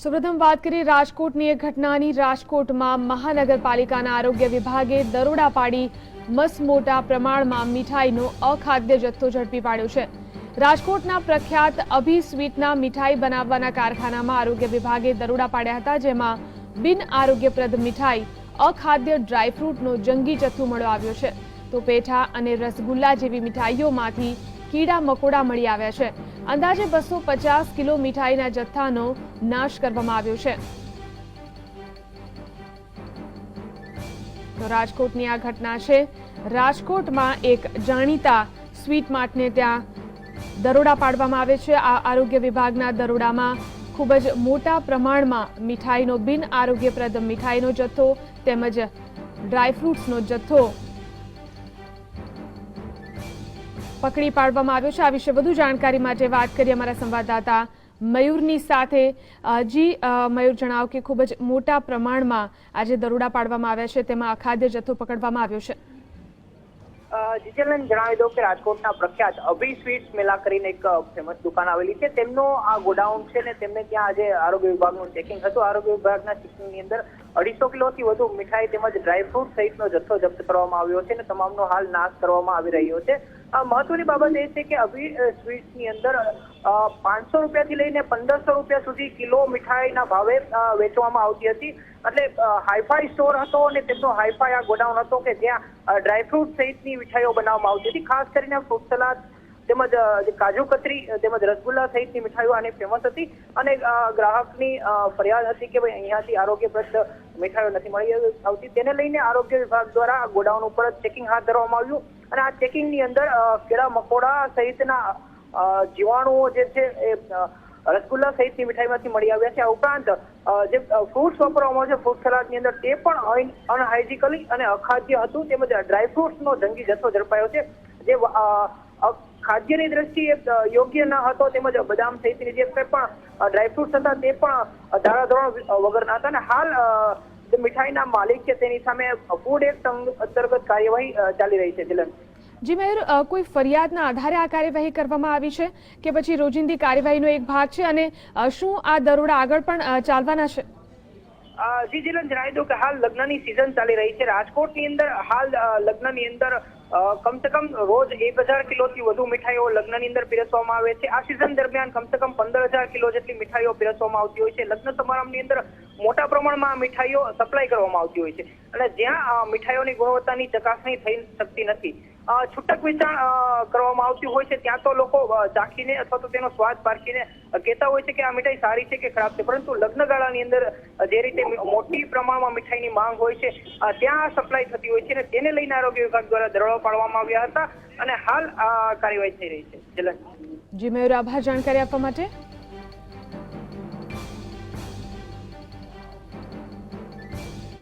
સૌપ્રથમ વાત કરીએ રાજકોટની એક ઘટનાની. રાજકોટમાં મહાનગરપાલિકાના આરોગ્ય વિભાગે દરોડા પાડી મસમોટા પ્રમાણમાં મીઠાઈનો અખાદ્ય જથ્થો ઝડપી પાડ્યો છે. રાજકોટના પ્રખ્યાત અભી સ્વીટના મીઠાઈ બનાવવાના કારખાનામાં આરોગ્ય વિભાગે દરોડા પાડ્યા હતા, જેમાં બિન આરોગ્યપ્રદ મીઠાઈ, અખાદ્ય ડ્રાયફ્રૂટનો જંગી જથ્થો મળ્યો આવ્યો છે. તો પેઠા અને રસગુલ્લા જેવી મીઠાઈઓમાંથી કીડા મકોડા મળી આવ્યા છે. અંદાજે બસો પચાસ કિલો મીઠાઈના જથ્થાનો નાશ કરવામાં આવ્યો છે. તો રાજકોટની આ ઘટના છે. રાજકોટમાં એક જાણીતા સ્વીટ માર્ટને ત્યાં દરોડા પાડવામાં આવે છે. આ આરોગ્ય વિભાગના દરોડામાં ખૂબ જ મોટા પ્રમાણમાં મીઠાઈનો બિન આરોગ્યપ્રદ મીઠાઈનો જથ્થો તેમજ ડ્રાયફ્રૂટ્સનો જથ્થો પકડી પાડવામાં આવ્યો છે. આ વિશે વધુ જાણકારી માટે વાત કરીએ અમારા સંવાદદાતા મયુરની સાથે. હજી મયુર જણાવો કે ખૂબ જ મોટા પ્રમાણમાં આજે દરોડા પાડવામાં આવ્યા છે. તેમાં અખાદ્ય જથ્થો પકડવામાં આવ્યો છે. જીજલન જણાવી દઉં કે રાજકોટના પ્રખ્યાત અભી સ્વીટ્સ મેલા કરીને એક ફેમસ દુકાન આવેલી છે. તેમનો આ ગોડાઉન છે ને તેમને ત્યાં આજે આરોગ્ય વિભાગનું ચેકિંગ હતું. આરોગ્ય વિભાગના ચેકિંગની અંદર અઢીસો કિલોથી વધુ મીઠાઈ તેમજ ડ્રાયફ્રૂટ સહિતનો જથ્થો જપ્ત કરવામાં આવ્યો છે અને તમામનો હાલ નાશ કરવામાં આવી રહ્યો છે. મહત્વની બાબત એ છે કે અભી સ્વીટ્સની અંદર પાંચસો રૂપિયાથી લઈને પંદરસો રૂપિયા સુધી કિલો મીઠાઈના ભાવે વેચવામાં આવતી હતી. એટલે હાઈફાઈ સ્ટોર હતો અને તેમનો હાઈફાઈ આ ગોડાઉન હતો કે જ્યાં ડ્રાયફ્રૂટ સહિતની મીઠાઈઓ બનાવવામાં આવતી હતી. ખાસ કરીને ફ્રૂટ સલાદ તેમજ કાજુ કતરી તેમજ રસગુલ્લા સહિતની મીઠાઈઓ આની ફેમસ હતી. અને ગ્રાહકની ફરિયાદ હતી કે ભાઈ અહીંયાથી આરોગ્યપ્રદ મીઠાઈઓ નથી મળી આવતી. તેને લઈને આરોગ્ય વિભાગ દ્વારા ગોડાઉન ઉપર ચેકિંગ હાથ ધરવામાં આવ્યું. અને આ ચેકિંગની અંદર કેળા મકોડા સહિતના જીવાણુઓ જે છે એ રસગુલ્લા સહિતની મીઠાઈમાંથી મળી આવ્યા છે. આ ઉપરાંત જે ફ્રૂટ્સ વાપરવામાં આવે છે ફ્રૂટ સલાડની અંદર તે પણ અનહાઇજિકલી અને અખાદ્ય હતું. તેમજ ડ્રાયફ્રૂટ્સનો જંગી જથ્થો ઝડપાયો છે. જે ખાદ્યની દ્રષ્ટિએ યોગ્ય ન હતો તેમજ બદામ સહિતની જે કંઈ પણ ડ્રાયફ્રૂટ્સ હતા તે પણ ધારાધોરણ વગરના હતા અને હાલ જે મીઠાઈના માલિક છે તેની સામે ફૂડ એક્ટ અંતર્ગત કાર્યવાહી ચાલી રહી છે. જિલન જી મેયર કોઈ ફરિયાદના આધારે આ કાર્યવાહી કરવામાં આવી છે કે પછી રોજિંદી કાર્યવાહીનો એક ભાગ છે અને શું આ દરોડા આગળ પણ ચાલવાના છે? જી જીલન જણાવી દઉં કે હાલ લગ્નની સિઝન ચાલી રહી છે. રાજકોટની અંદર હાલ લગ્નની અંદર કમસે કમ રોજ એક હજાર કિલોથી વધુ મીઠાઈઓ લગ્નની અંદર પીરસવામાં આવે છે. આ સિઝન દરમિયાન કમસે કમ પંદર હજાર કિલો જેટલી મીઠાઈઓ પીરસવામાં આવતી હોય છે. લગ્ન સમારંભની અંદર મોટા પ્રમાણમાં મીઠાઈઓ સપ્લાય કરવામાં આવતી હોય છે. અને જ્યાં મીઠાઈઓની ગુણવત્તાની ચકાસણી થઈ શકતી નથી છૂટક વેચાણ કરવામાં આવતી હોય છે. ત્યાં તો લોકો ચાખીને અથવા તો તેનો સ્વાદ પારખીને કહેતા હોય છે કે આ મીઠાઈ સારી છે કે ખરાબ છે. પરંતુ લગ્નગાળાની અંદર જે રીતે મોટી પ્રમાણમાં મીઠાઈની માંગ હોય છે ત્યાં સપ્લાય થતી હોય છે અને તેને લઈને આરોગ્ય વિભાગ દ્વારા દરોડો પાડવામાં આવ્યા હતા અને હાલ આ કાર્યવાહી થઈ રહી છે. જી, મયુર, આભાર જાણકારી આપવા માટે.